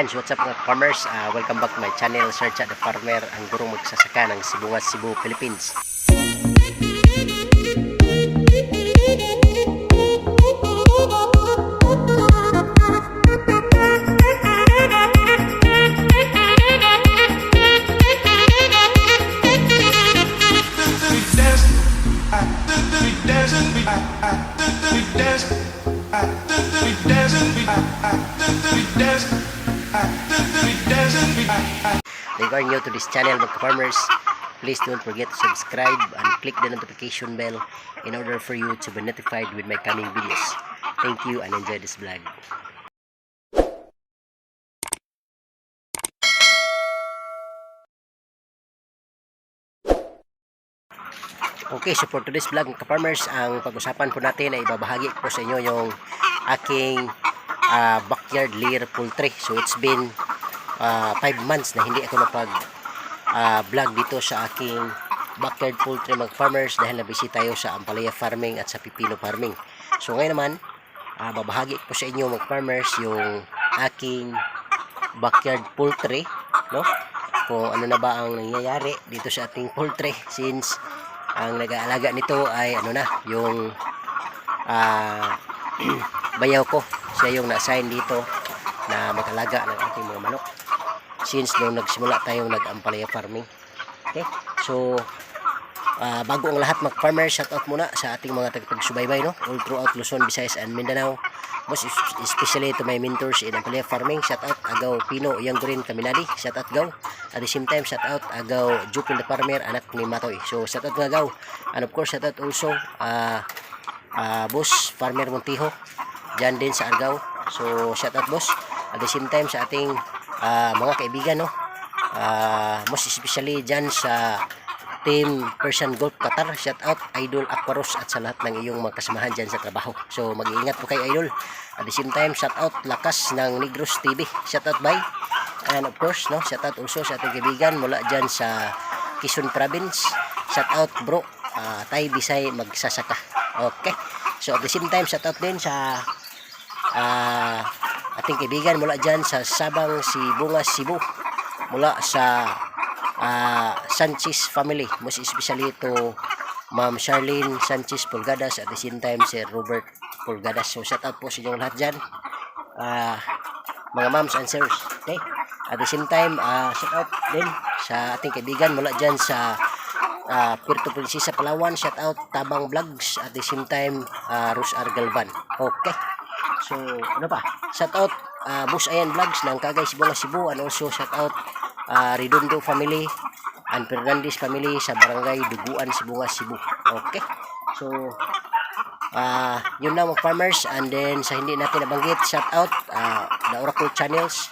Yan, what's up mga farmers? Uh, welcome back to my channel, Search at the Farmer, ang gurong magsasaka ng Sibungas, Cebu, Philippines. Are new to this channel mga farmers, please don't forget to subscribe and click the notification bell in order for you to be notified with my coming videos. Thank you and enjoy this vlog. Okay, so for today's vlog mga farmers, ang pag-usapan po natin ay ibabahagi ko sa inyo yung aking ah, backyard layer poultry. So it's been 5 months na hindi ako napag ah, vlog dito sa aking backyard poultry mga farmers dahil nabisi tayo sa Ampalaya farming at sa Pipino farming. So ngayon naman, ah, babahagi ko sa inyo mga farmers yung aking backyard poultry, no? Kung ano na ba ang nangyayari dito sa ating poultry since ang nag-aalaga nito ay ano na, yung ah, bayaw ko. Siya yung na-assign dito na mag-alaga ng ating mga manok since nung nagsimula tayong nag-ampalaya farming. Okay? So, ah, bago ang lahat mag-farmer, shout out muna sa ating mga tagapagsubaybay, no? All throughout Luzon, Visayas, and Mindanao. Most es- especially to my mentors in Ampalaya Farming. Shout out Agaw Pino, Yang Green Kaminadi. Shout out Gaw. At the same time, shout out Agaw Jupil the Farmer, anak ni Matoy. So, shout out mga Gaw. And of course, shout out also ah ah, Boss Farmer Montijo. Diyan din sa Argao. So, shout out boss. At the same time sa ating ah, mga kaibigan, no? Ah, most especially dyan sa Team Persian Golf Qatar. Shout out Idol Aquaros at sa lahat ng iyong mga kasamahan dyan sa trabaho. So, mag-iingat po kayo, Idol. At the same time, shout out Lakas ng Negros TV. Shout out bye. And of course, no, shout out also sa ating kaibigan mula dyan sa Quezon Province. Shout out bro, ah, Tay Bisay magsasaka. Okay. So at the same time, shout out din sa ah, ating kaibigan mula dyan sa Sabang si Bunga Cebu. Mula sa ah, Sanchez family. Most especially to Ma'am Charlene Sanchez Pulgadas at the same time si Robert Pulgadas. So shout out po sa inyong lahat dyan. Ah, mga moms and sirs. Okay? At the same time, ah, shout out din sa ating kaibigan mula dyan sa uh, Puerto Princesa, Palawan. Shout out Tabang Vlogs. At the same time, uh, Rose Argalban. Okay. So, ano pa? Shout out uh, Bus Ayan Vlogs ng Kagay Sibunga Cebu. And also shout out uh, Redondo family and Fernandez family sa Barangay Duguan, Sibunga, Cebu. Okay. So, ah yun lang mga farmers and then sa hindi natin nabanggit shout out ah, the Oracle Channels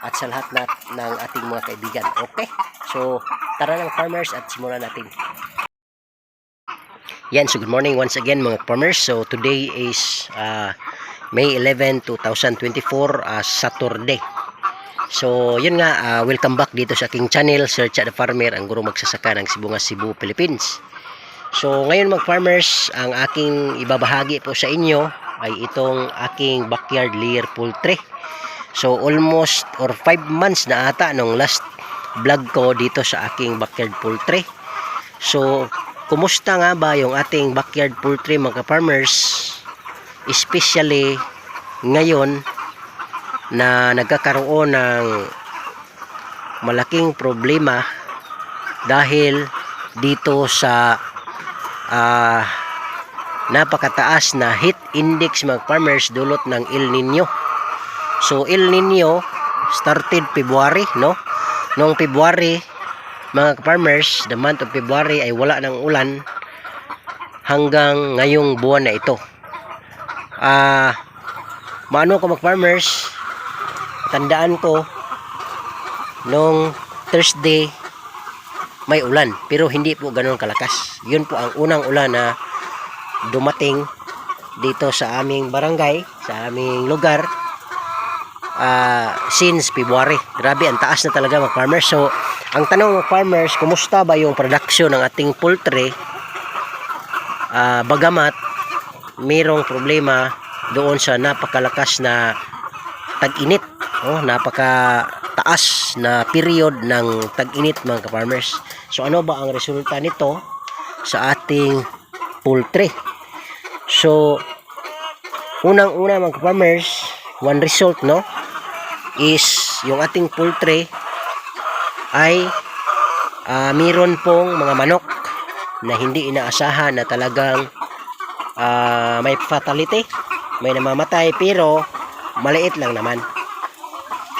at sa lahat na, ng ating mga kaibigan okay so tara lang farmers at simulan natin yan so good morning once again mga farmers so today is ah, May 11, 2024 ah, Saturday So, yun nga, ah, welcome back dito sa aking channel, at the Farmer, ang guro magsasaka ng Sibungas, Cebu, Philippines. So, ngayon mga farmers, ang aking ibabahagi po sa inyo ay itong aking backyard layer poultry. So, almost or 5 months na ata nung last vlog ko dito sa aking backyard poultry. So, kumusta nga ba yung ating backyard poultry mga farmers? Especially ngayon na nagkakaroon ng malaking problema dahil dito sa ah, napakataas na heat index mga farmers dulot ng El Nino. So El Nino started February, no? Noong February, mga farmers, the month of February ay wala ng ulan hanggang ngayong buwan na ito. Ah, maano ko mga farmers, tandaan ko nung Thursday may ulan pero hindi po ganoon kalakas. Yun po ang unang ulan na dumating dito sa aming barangay sa aming lugar ah, since February. Grabe ang taas na talaga mga farmers so ang tanong mga farmers kumusta ba yung production ng ating poultry? Ah, bagamat mayroong problema doon sa napakalakas na tag-init Oh, napaka taas na period ng tag-init mga ka-farmers. So ano ba ang resulta nito sa ating poultry? So unang-una mga ka-farmers, one result no is yung ating poultry ay ah, meron pong mga manok na hindi inaasahan na talagang ah, may fatality, may namamatay pero maliit lang naman.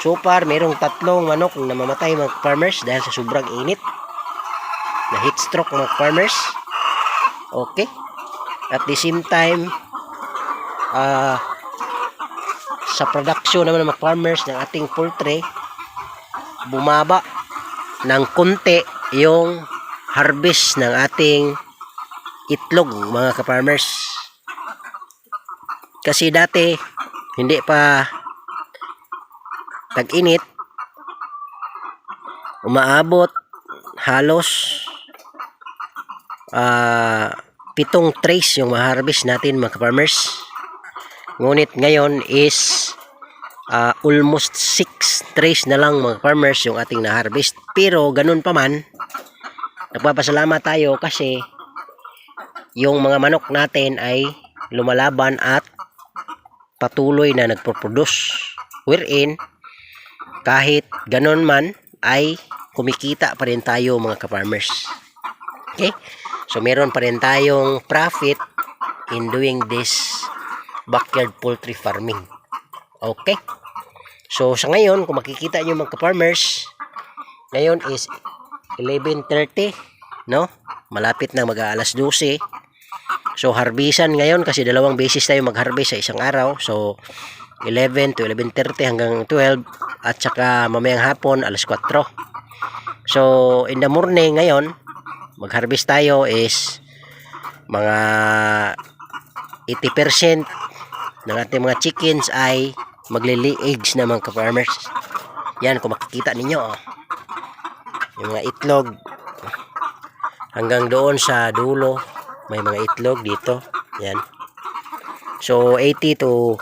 So far, merong tatlong manok na namamatay mga farmers dahil sa sobrang init. Na heat stroke mga farmers. Okay. At the same time, ah sa production naman ng mga farmers ng ating poultry, bumaba ng konti yung harvest ng ating itlog mga ka-farmers. Kasi dati, hindi pa tag-init, umaabot halos ah pitong trays yung ma-harvest natin mga farmers. Ngunit ngayon is ah, almost 6 trays na lang mga farmers yung ating na-harvest. Pero ganun pa man, nagpapasalamat tayo kasi yung mga manok natin ay lumalaban at patuloy na nagpo-produce. Wherein, kahit ganun man, ay kumikita pa rin tayo mga ka-farmers. Okay? So, meron pa rin tayong profit in doing this backyard poultry farming. Okay? So, sa ngayon, kung makikita nyo mga ka-farmers, ngayon is 11.30, no? Malapit na mag-aalas 12. So, harbisan ngayon kasi dalawang beses tayo mag-harvest sa isang araw. So, 11 to 11.30 hanggang 12 at saka mamayang hapon alas 4. So, in the morning ngayon, mag-harvest tayo is mga 80% ng ating mga chickens ay maglili eggs na mga ka-farmers. Yan, kung makikita ninyo, oh. yung mga itlog hanggang doon sa dulo, may mga itlog dito. Yan. So, 80 to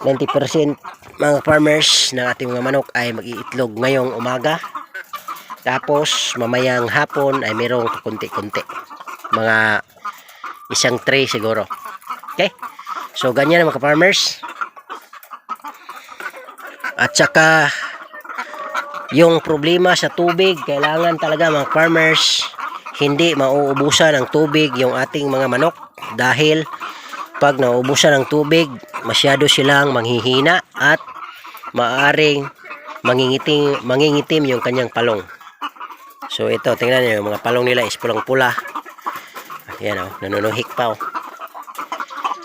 90% mga farmers ng ating mga manok ay mag-iitlog ngayong umaga. Tapos, mamayang hapon ay merong kunti-kunti. Mga isang tray siguro. Okay? So, ganyan mga farmers. At saka, yung problema sa tubig, kailangan talaga mga farmers, hindi mauubusan ng tubig yung ating mga manok dahil pag nauubusan ng tubig, masyado silang manghihina at maaring mangingitim, mangingitim yung kanyang palong. So ito, tingnan niyo, yung mga palong nila is pulang-pula. Ayan oh, nanunuhik pa oh.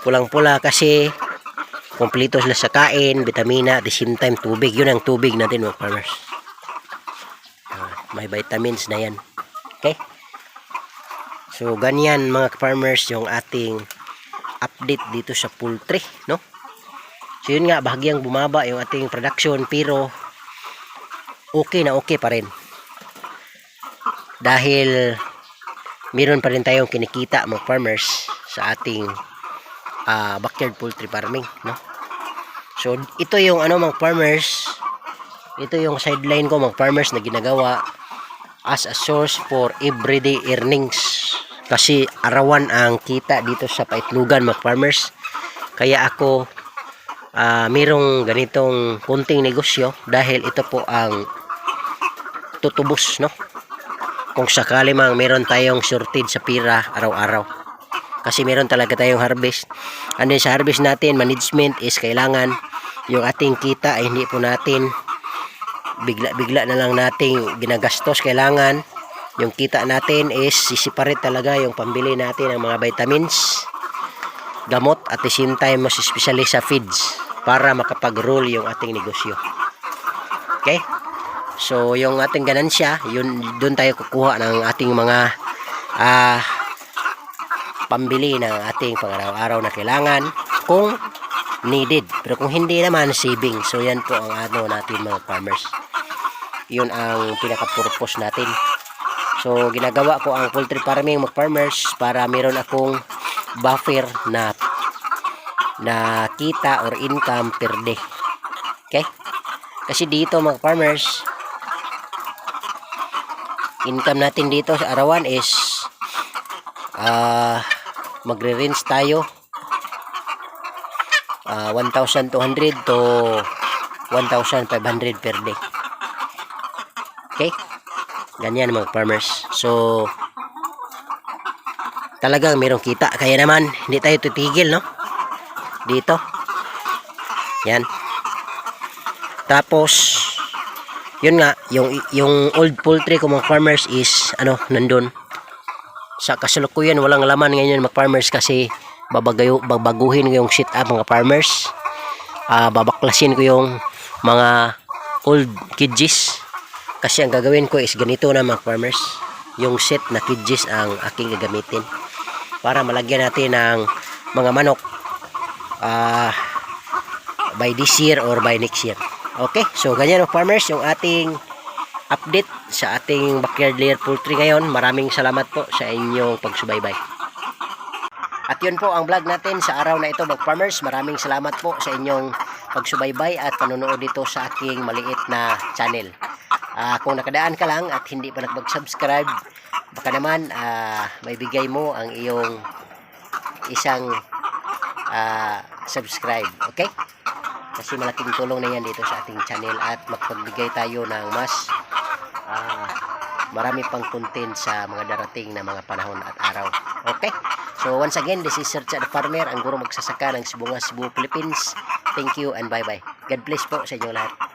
Pulang-pula kasi kompleto sila sa kain, vitamina, at the same time tubig. Yun ang tubig natin mga farmers. Ah, may vitamins na yan. Okay? So ganyan mga farmers yung ating update dito sa poultry, no? So yun nga, bahagyang bumaba yung ating production pero okay na okay pa rin. Dahil meron pa rin tayong kinikita mga farmers sa ating ah, backyard poultry farming, no? So ito yung ano mga farmers, ito yung sideline ko mga farmers na ginagawa as a source for everyday earnings kasi arawan ang kita dito sa paitlugan mga farmers. Kaya ako ah merong ganitong kunting negosyo dahil ito po ang tutubos no? Kung sakali mang meron tayong shortage sa pira araw-araw. Kasi meron talaga tayong harvest. And then sa harvest natin management is kailangan yung ating kita ay hindi po natin bigla-bigla na lang nating ginagastos. Kailangan yung kita natin is sisiparate talaga yung pambili natin ng mga vitamins gamot at the same time mas especially sa feeds para makapag-roll yung ating negosyo. Okay? So yung ating ganansya yun doon tayo kukuha ng ating mga ah pambili ng ating pang-araw-araw na kailangan kung needed. Pero kung hindi naman saving. So yan po ang ano natin mga farmers. Yun ang pinaka-purpose natin so ginagawa ko ang poultry farming mga farmers para meron akong buffer na na kita or income per day okay Kasi dito mga farmers, income natin dito sa arawan is ah magre-rinse tayo ah 1,200 to 1,500 per day. Okay? Ganyan mga farmers. So, talagang mayroong kita. Kaya naman, hindi tayo titigil, no? Dito. Yan. Tapos, yun nga, yung, yung old poultry ko mga farmers is, ano, nandun. Sa kasalukuyan, walang laman ngayon mga farmers kasi babagayo, babaguhin ko yung sit up mga farmers. Ah, babaklasin ko yung mga old kidges. Kasi ang gagawin ko is ganito na mga farmers. Yung set na kidges ang aking gagamitin. Para malagyan natin ng mga manok ah by this year or by next year. Okay, so ganyan mga farmers yung ating update sa ating backyard layer poultry ngayon. Maraming salamat po sa inyong pagsubaybay. At yun po ang vlog natin sa araw na ito mga farmers. Maraming salamat po sa inyong pagsubaybay at panonood dito sa aking maliit na channel. Ah, kung nakadaan ka lang at hindi pa nagpag-subscribe, baka naman ah, may bigay mo ang iyong isang ah, subscribe. Okay? Kasi malaking tulong na yan dito sa ating channel at magpagbigay tayo ng mas ah, marami pang content sa mga darating na mga panahon at araw. Okay? So once again, this is Sir Chad Farmer, ang guro magsasaka ng Sibunga, Cebu, Philippines. Thank you and bye-bye. God bless po sa inyo lahat.